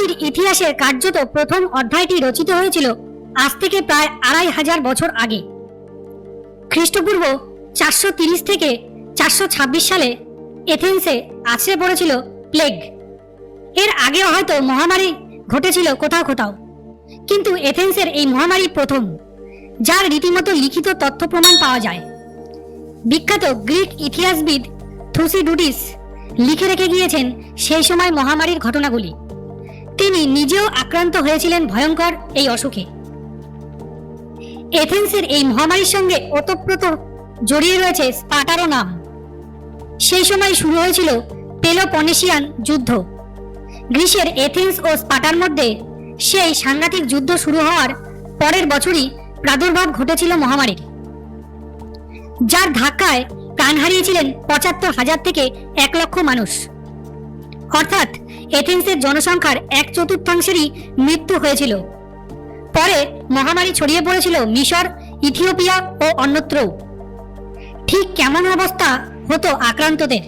মহামারীর ইতিহাসের কার্যত প্রথম অধ্যায়টি রচিত হয়েছিল আজ থেকে প্রায় আড়াই হাজার বছর আগে। খ্রিস্টপূর্ব চারশো তিরিশ থেকে চারশো ছাব্বিশ সালে এথেন্সে আছড়ে পড়েছিল প্লেগ। এর আগেও হয়তো মহামারী ঘটেছিল কোথাও কোথাও, কিন্তু এথেন্সের এই মহামারী প্রথম, যার রীতিমতো লিখিত তথ্য প্রমাণ পাওয়া যায়। বিখ্যাত গ্রিক ইতিহাসবিদ থুসিডুডিস লিখে রেখে গিয়েছেন সেই সময় মহামারীর ঘটনাগুলি। তিনি নিজেও আক্রান্ত হয়েছিলেন ভয়ঙ্কর এই অসুখে। এথেন্সের এই মহামারীর সঙ্গে ওতপ্রোত জড়িয়ে রয়েছে স্পাটারও নাম। সেই সময় শুরু হয়েছিল পেলোপনেশিয়ান যুদ্ধ। গ্রিসের এথেন্স ও স্পাটার মধ্যে সেই সাংঘাতিক যুদ্ধ শুরু হওয়ার পরের বছরই প্রাদুর্ভাব ঘটেছিল মহামারীর। যার ধাক্কায় প্রাণ হারিয়েছিলেন পঁচাত্তর হাজার থেকে এক লক্ষ মানুষ। অর্থাৎ এথেন্সের জনসংখ্যার এক চতুর্থাংশেরই মৃত্যু হয়েছিল। পরে মহামারী ছড়িয়ে পড়েছিল মিশর, ইথিওপিয়া ও অন্যত্রও ঠিক কেমন অবস্থা হতো আক্রান্তদের?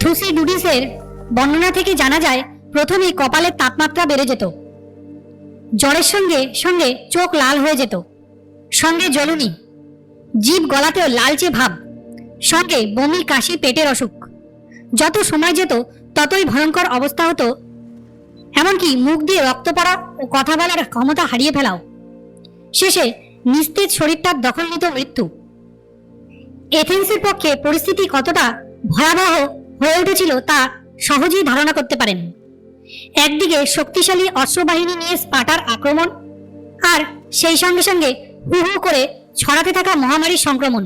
থুসিডুডিসের বর্ণনা থেকে জানা যায়, প্রথমেই কপালের তাপমাত্রা বেড়ে যেত। জ্বরের সঙ্গে সঙ্গে চোখ লাল হয়ে যেত। সঙ্গে জ্বলুনি। জীব গলাতেও লালচে ভাব। সঙ্গে বমি, কাশি, পেটের অসুখ। যত সময় যেত ততই ভয়ঙ্কর অবস্থা হতো। এমনকি মুখ দিয়ে রক্ত পড়া কথা বলার ক্ষমতা হারিয়ে ফেলাও। শেষে নিস্তেজ শরীরটার দখল নিত মৃত্যু। এথেন্সের পক্ষে পরিস্থিতি কতটা ভয়াবহ হয়ে উঠেছিল তা সহজেই ধারণা করতে পারেন। একদিকে শক্তিশালী অশ্বাবাহিনী নিয়ে স্পাটার আক্রমণ আর সেই সঙ্গে সঙ্গে হু হু করে ছড়াতে থাকা মহামারীর সংক্রমণ।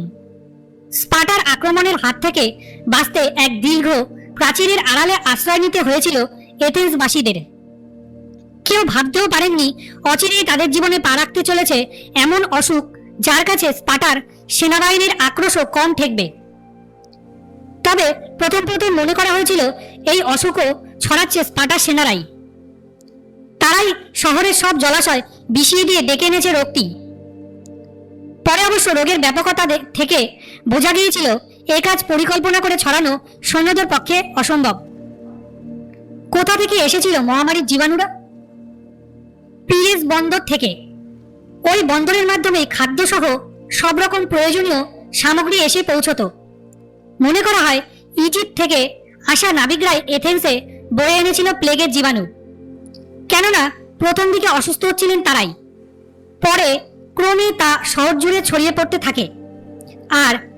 স্পাটার আক্রমণের হাত থেকে বাঁচতে এক দীর্ঘ প্রাচীরের আড়ালে আশ্রয় নিতে হয়েছিল এথেন্সবাসীদের। কেউ ভাবতেও পারেননি অচিরেই তাদের জীবনে পা রাখতে চলেছে এমন অসুখ যার কাছে স্পাটার সেনাবাহিনীর আক্রোশও কম ঠেকবে। তবে প্রথম প্রথম মনে করা হয়েছিল এই অসুখও ছড়াচ্ছে স্পাটার সেনারাই। তারাই শহরের সব জলাশয় বিষিয়ে দিয়ে ডেকে এনেছে রোগটি পরে অবশ্য রোগের ব্যাপকতা থেকে বোঝা গিয়েছিল এ কাজ পরিকল্পনা করে ছড়ানো সৈন্যদের পক্ষে অসম্ভব। কোথা থেকে এসেছিল মহামারীর জীবাণুরা? পিএস বন্দর থেকে। ওই বন্দরের মাধ্যমে খাদ্যসহ সব রকম প্রয়োজনীয় সামগ্রী এসে পৌঁছতো। মনে করা হয়, ইজিপ্ট থেকে আসা নাবিকরাই এথেন্সে বয়ে এনেছিল প্লেগের জীবাণু। কেননা, প্রথম দিকে অসুস্থ হচ্ছিলেন তারাই। পরে ক্রমে তা শহর জুড়ে ছড়িয়ে পড়তে থাকে। আর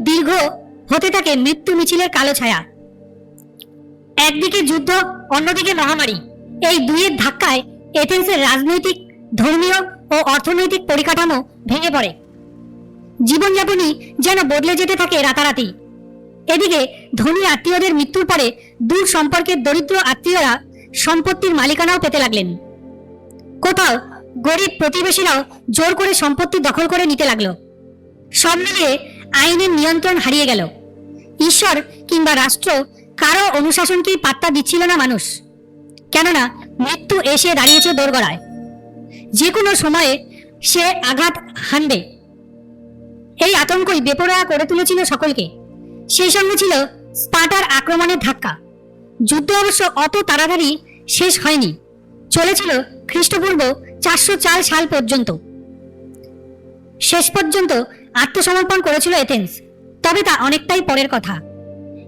দীর্ঘ হতে থাকে মৃত্যু মিছিলের কালো ছায়া। একদিকে যুদ্ধ, অন্যদিকে মহামারী। এই দুইয়ের ধাক্কায় এথেন্সের রাজনৈতিক, ধর্মীয় ও অর্থনৈতিক পরিকাঠামো ভেঙে পড়ে। জীবনযাপনই যেন বদলে যেতে থাকে রাতারাতি। এদিকে ধনী আত্মীয়দের মৃত্যুর পরে দূর সম্পর্কের দরিদ্র আত্মীয়রা সম্পত্তির মালিকানাও পেতে লাগলেন। কোথাও গরিব প্রতিবেশীরাও জোর করে সম্পত্তি দখল করে নিতে লাগল। সব মিলিয়ে আইনের নিয়ন্ত্রণ হারিয়ে গেল। ঈশ্বর কিংবা রাষ্ট্র কারও অনুশাসনকেই পাত্তা দিচ্ছিল না মানুষ। কেননা মৃত্যু এসে দাঁড়িয়েছে দোরগড়ায়। যে কোনো সময়ে সে আঘাত হানবে। এই আতঙ্কই বেপরোয়া করে তুলেছিল সকলকে। সেই সঙ্গে ছিল স্পাটার আক্রমণের ধাক্কা। যুদ্ধ অবশ্য অত তাড়াতাড়ি শেষ হয়নি। চলেছিল খ্রিস্টপূর্ব চারশো চার সাল পর্যন্ত। শেষ পর্যন্ত আত্মসমর্পণ করেছিল এথেন্স। তবে তা অনেকটাই পরের কথা।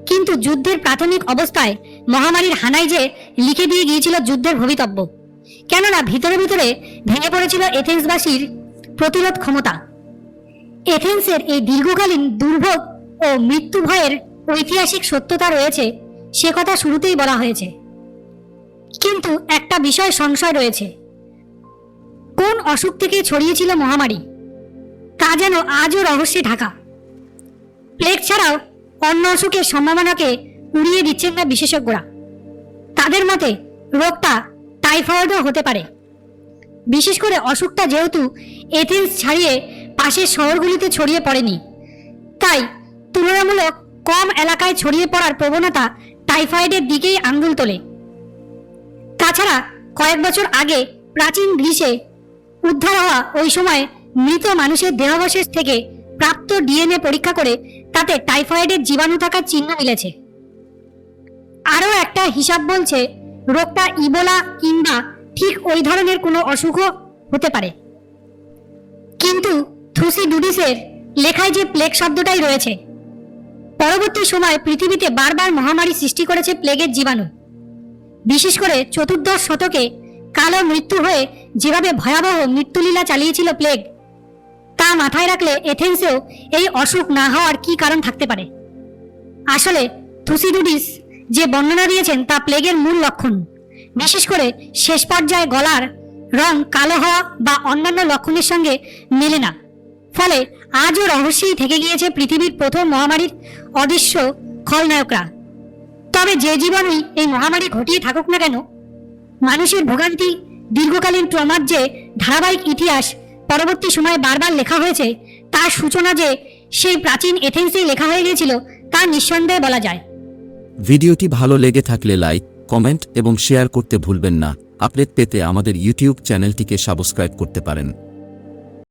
কিন্তু যুদ্ধের প্রাথমিক অবস্থায় মহামারীর হানাই যে লিখে দিয়ে গিয়েছিল যুদ্ধের ভবিতব্য। কেননা ভিতরে ভিতরে ভেঙে পড়েছিল এথেন্সবাসীর প্রতিরোধ ক্ষমতা। এথেন্সের এই দীর্ঘকালীন দুর্ভোগ ও মৃত্যু ভয়ের ঐতিহাসিক সত্যতা রয়েছে, সে কথা শুরুতেই বলা হয়েছে। কিন্তু একটা বিষয় সংশয় রয়েছে। কোন অসুখ থেকে ছড়িয়েছিল মহামারী? তা যেন আজও রহস্যে ঢাকা। প্লেগ ছাড়াও অন্য অসুখের সম্ভাবনাকে উড়িয়ে দিচ্ছেন না বিশেষজ্ঞরা। তাদের মতে রোগটা টাইফয়েডও হতে পারে। বিশেষ করে অসুখটা যেহেতু এথেন্স ছাড়িয়ে পাশের শহরগুলিতে ছড়িয়ে পড়েনি, তাই তুলনামূলক কম এলাকায় ছড়িয়ে পড়ার প্রবণতা টাইফয়েডের দিকেই আঙ্গুল তোলে। তাছাড়া কয়েক বছর আগে প্রাচীন গ্রীসে উদ্ধার হওয়া ওই সময় মৃত মানুষের দেহাবশেষ থেকে প্রাপ্ত ডিএনএ পরীক্ষা করে তাতে টাইফয়েডের জীবাণু থাকার চিহ্ন মিলেছে। আরও একটা হিসাব বলছে, রোগটা ইবোলা কিংবা ঠিক ওই ধরনের কোনো অসুখও হতে পারে। কিন্তু থুসিডুডিসের লেখায় যে প্লেগ শব্দটাই রয়েছে, পরবর্তী সময় পৃথিবীতে বারবার মহামারী সৃষ্টি করেছে প্লেগের জীবাণু। বিশেষ করে চতুর্দশ শতকে কালো মৃত্যু হয়ে যেভাবে ভয়াবহ মৃত্যুলীলা চালিয়েছিল প্লেগ মাথায় রাখলে এথেন্সেও এই অসুখ না হওয়ার কি কারণ থাকতে পারে? আসলে থুসিডুডিস যে বর্ণনা দিয়েছেন তা প্লেগের মূল লক্ষণ। বিশেষ করে শেষ পর্যায়ে গলার রং কালো হওয়া বা অন্যান্য লক্ষণের সঙ্গে মেলে না। ফলে আজও রহস্যই থেকে গিয়েছে পৃথিবীর প্রথম মহামারীর অদৃশ্য খলনায়করা। তবে যে জীবাণুই এই মহামারী ঘটিয়ে থাকুক না কেন, মানুষের ভোগান্তি দীর্ঘকালীন ট্রমার যে ধারাবাহিক ইতিহাস পরবর্তী সময়ে বারবার লেখা হয়েছে, তার সূচনা যে সেই প্রাচীন এথেন্সেই লেখা হয়ে গিয়েছিল, তা নিঃসন্দেহে বলা যায়। ভিডিওটি ভালো লেগে থাকলে লাইক, কমেন্ট এবং শেয়ার করতে ভুলবেন না। আপডেট পেতে আমাদের ইউটিউব চ্যানেলটিকে সাবস্ক্রাইব করতে পারেন।